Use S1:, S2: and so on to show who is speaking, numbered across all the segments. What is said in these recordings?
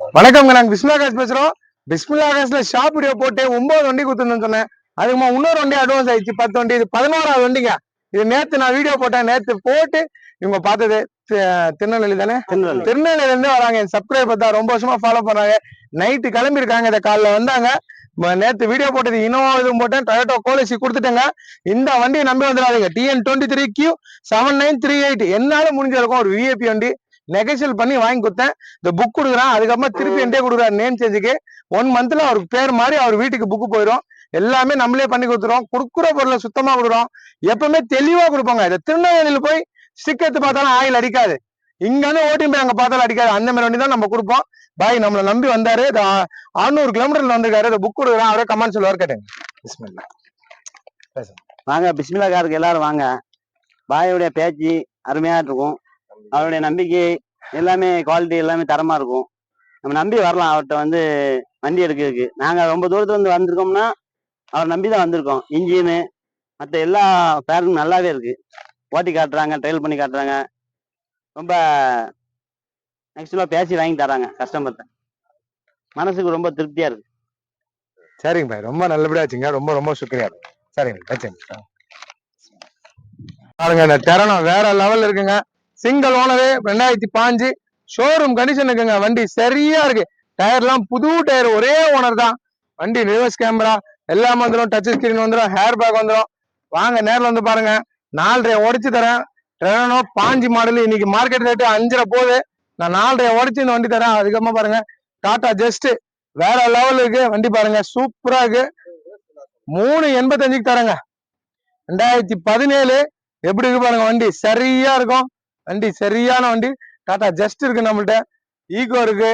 S1: வணக்கம்ங்க நாங்க பிஸ்மிலா காசு பேசுறோம். பிஸ்மிலா காசுல ஷாப் வீடியோ போட்டு ஒன்பது வண்டி குத்துன்னு சொன்னேன். அதுக்குமா இன்னொரு வண்டி அட்வான்ஸ் ஆயிடுச்சு. பத்து வண்டி. இது பதினோராவது வண்டிங்க. இது நேத்து நான் வீடியோ போட்டேன். நேத்து போட்டு இவங்க பார்த்தது திருநெல்வேலி தானே?
S2: திருநெல்வேலி.
S1: திருநெல்வேலில இருந்து வராங்க. என் சப்ஸ்கிரைபர் தான் ரொம்ப வருஷமா ஃபாலோ பண்ணாங்க நைட்டு கிளம்பி இருக்காங்க இந்த காலைல வந்தாங்க. நேத்து வீடியோ போட்டது இனோவா இதுவும் போட்டேன். டொயோட்டோ கோலசி கொடுத்துட்டேங்க. இந்த வண்டியை நம்பி வந்துடாதீங்க. TN twenty three Q seven nine three eight என்னால முடிஞ்சிருக்கும் ஒரு விஐபி வண்டி. நெகோசியல் பண்ணி வாங்கி கொடுத்தேன். இந்த புக் கொடுக்குறான். அதுக்கப்புறமா திருப்பி என்கிட்ட கொடுக்குறாரு. நேம் சேஞ்சுக்கு ஒன் மந்த்ல அவருக்கு பேர் மாதிரி அவர் வீட்டுக்கு புக்கு போயிடும் எல்லாமே நம்மளே பண்ணி கொடுத்துருவோம். கொடுக்குற பொருளை சுத்தமா கொடுக்குறோம். எப்பவுமே தெளிவா கொடுப்பாங்க. இந்த திருநெல்வேலியில போய் ஸ்டிக் எடுத்து பார்த்தாலும் ஆயில் அடிக்காது. இங்க வந்து ஓட்டிங் போய் அங்க பார்த்தாலும் அடிக்காது. அந்த மாதிரி வண்டி தான் நம்ம கொடுப்போம். பாய் நம்மளை நம்பி வந்தாரு. இது ஆ- 600 கிலோமீட்டர்ல வந்திருக்காரு. இந்த புக் கொடுக்குறேன். அவரே கமெண்ட் சொல்லுவார். கேட்டேன் பிஸ்மில்லா.
S2: வாங்க. பிஸ்மில்லா காருக்கு எல்லாரும் வாங்க. பாயோடைய பேச்சு அருமையா இருக்கும். அவருடைய நம்பிக்கை எல்லாமே குவாலிட்டி எல்லாமே தரமா இருக்கும். நம்ம நம்பி வரலாம். அவர்கிட்ட வந்து வண்டி எடுக்கிறதுக்கு. நாங்க ரொம்ப தூரத்துல இருந்து வந்திருக்கோம்னா அவர் நம்பி தான் வந்திருக்கோம். இன்ஜினு மற்ற எல்லா பேரும் நல்லாவே இருக்கு. ஓட்டி காட்டுறாங்க ட்ரையல் பண்ணி காட்டுறாங்க. ரொம்ப நெக்ஸ்ட்ல பேசி வாங்கி தராங்க கஸ்டமர்கிட்ட மனசுக்கு ரொம்ப திருப்தியா இருக்கு.
S1: சரிங்க பாய். ரொம்ப நல்லபடியா வச்சுங்க. ரொம்ப ரொம்ப சுக்ரியா சரிங்க பாருங்க இந்த தருணம் வேற லெவல்ல இருக்குங்க. சிங்கிள் ஓனரு ரெண்டாயிரத்தி பாஞ்சு. ஷோரூம் கண்டிஷன் இருக்குங்க வண்டி சரியா இருக்கு. டயர்லாம் புது டயர் ஒரே ஓனர் தான். வண்டி ரிவர்ஸ் கேமரா எல்லாம் வந்துடும் டச் ஸ்கிரீன் வந்துடும் ஹேர் பேக் வந்துடும் வாங்க நேரில் வந்து பாருங்க. நாலரை உடைச்சு தரேன். ரெனோ பாஞ்சு மாடல் இன்னைக்கு மார்க்கெட் ரேட்டு அஞ்சரை போகுது. நான் நாலரை உடைச்சு இந்த வண்டி தரேன். அதுக்கப்புறமா பாருங்க. டாடா ஜஸ்ட் வேற லெவல் இருக்கு. வண்டி பாருங்க சூப்பரா இருக்கு. மூணு எண்பத்தஞ்சுக்கு தரேங்க. ரெண்டாயிரத்தி பதினேழு எப்படி இருக்கு பாருங்க வண்டி? சரியா இருக்கும். வண்டி சரியான வண்டி. டாடா ஜஸ்ட் இருக்கு நம்மள்ட்ட. ஈகோ இருக்கு.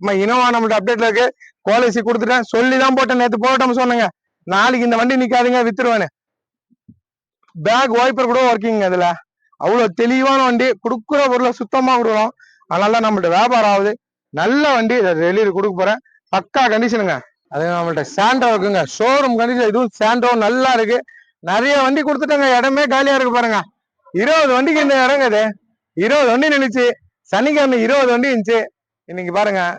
S1: நம்ம இனோவா நம்மள்ட்ட அப்டேட்ல இருக்கு. பாலிசி கொடுத்துட்டேன். சொல்லி தான் போட்டேன். நேற்று போட்டோம் சொன்னேங்க. நாளைக்கு இந்த வண்டி நிக்காதுங்க வித்துருவேன்னு. பேக் வாய்ப்பர் கூட ஒர்க்கிங் அதுல அவ்வளவு தெளிவான வண்டி. கொடுக்குற பொருளை சுத்தமா கொடுக்குறோம் அதனால தான் நம்மள்ட்ட வியாபாரம் ஆகுது. நல்ல வண்டி. டெலிவரி கொடுக்க போறேன். பக்கா கண்டிஷனுங்க அது நம்மள்ட்ட சாண்டோ இருக்குங்க. ஷோரூம் கண்டிஷன் இதுவும் சாண்டோ நல்லா இருக்கு. நிறைய வண்டி கொடுத்துட்டாங்க. இடமே காலியா இருக்கு பாருங்க. இருபது வண்டிக்கு இந்த இடங்க இது இருபது வண்டி நின்னுச்சு. சனிக்கிழமை இருபது வண்டி இருந்துச்சு. இன்னைக்கு பாருங்க.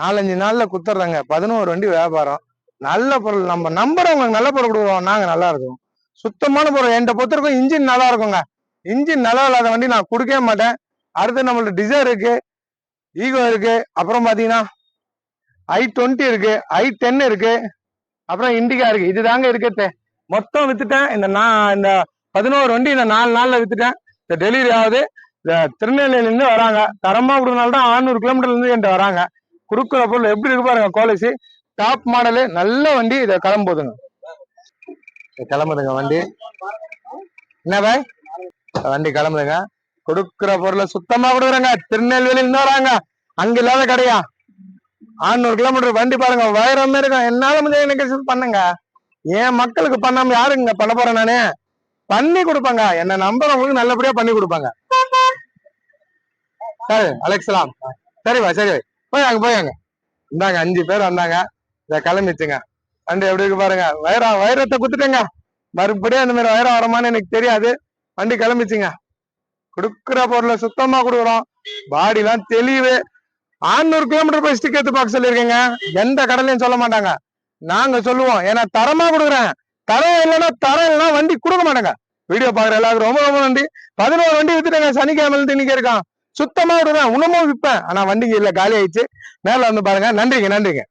S1: நாலஞ்சு நாள்ல குத்துறாங்க. பதினோரு வண்டி வியாபாரம். நல்ல பொருள். நம்ம நம்புறவங்களுக்கு நல்ல பொருள் கொடுக்குறோம். நாங்க நல்லா இருக்கோம். சுத்தமான பொருள். என்கிட்ட பொறுத்திருக்கும் இன்ஜின் நல்லா இருக்குங்க. இன்ஜின் நல்லா இல்லாத வண்டி நான் கொடுக்கவே மாட்டேன். அடுத்து நம்மள்ட்ட டிசைர் இருக்கு. ஈகோ இருக்கு. அப்புறம் பாத்தீங்கன்னா ஐ டுவெண்ட்டி இருக்கு. ஐ டென் இருக்கு. அப்புறம் இண்டிகா இருக்கு. இதுதாங்க இருக்கிறது. மொத்தம் வித்துட்டேன். இந்த நான் இந்த பதினோரு வண்டி இந்த நாலு நாள்ல வித்துட்டேன். இந்த டெலிவரி ஆகுது. இந்த திருநெல்வேலியில இருந்து வராங்க. தரமா கொடுக்கறனால தான் 600 கிலோமீட்டர்லேருந்து என்கிட்ட வராங்க. கொடுக்குற பொருள் எப்படி இருக்கு பாருங்க குவாலிசி டாப் மாடலு நல்ல வண்டி. இதை கிளம்புதுங்க. கிளம்புதுங்க வண்டி. என்ன பாய்? வண்டி கிளம்புதுங்க. கொடுக்குற பொருளை சுத்தமா கொடுக்குறாங்க. திருநெல்வேலியிலேருந்து வராங்க. அங்க இல்லாத கடையா? 600 கிலோமீட்டர் வண்டி பாருங்க வயிறமே இருக்கும். என்னால முடிஞ்ச எனக்கு பண்ணுங்க. என் மக்களுக்கு பண்ணாம யாருங்க பண்ண போறேன் நானே? பண்ணி கொடுப்பாங்க. என்ன நம்புறவங்களுக்கு நல்லபடியா பண்ணி கொடுப்பாங்க. சரி அலெக்ஸ்லாம். சரிவா சரி. போய் போயாங்க போய் இந்தாங்க அஞ்சு பேர் வந்தாங்க. இத கிளம்பிச்சுங்க. வண்டி எப்படி இருக்கு பாருங்க. வைரம் வைரத்தை குத்துட்டேங்க. மறுபடியும் அந்த மாதிரி வைரம் வரமான்னு எனக்கு தெரியாது. வண்டி கிளம்பிச்சுங்க. கொடுக்குற பொருளை சுத்தமா கொடுக்குறோம். பாடிலாம் தெளிவு. 600 கிலோமீட்டர் போய் ஸ்டிக் எடுத்து பார்க்க சொல்லியிருக்கேங்க. எந்த கடலையும் சொல்ல மாட்டாங்க. நாங்க சொல்லுவோம். ஏன்னா தரமா கொடுக்குறேன். தரம் இல்லைன்னா தரம் இல்லைன்னா வண்டி கொடுக்க மாட்டாங்க. வீடியோ பாக்குற எல்லாருக்கும் ரொம்ப ரொம்ப நன்றி. பதினோரு வண்டி வித்துட்டேங்க. சனிக்கிழமை இன்னைக்கு இருக்கான் சுத்தமா விடுவேன் இன்னமும் விற்பேன் ஆனா வண்டிக்கு இல்ல காலி ஆயிடுச்சு. மேல வந்து பாருங்க. நன்றிங்க நன்றிங்க.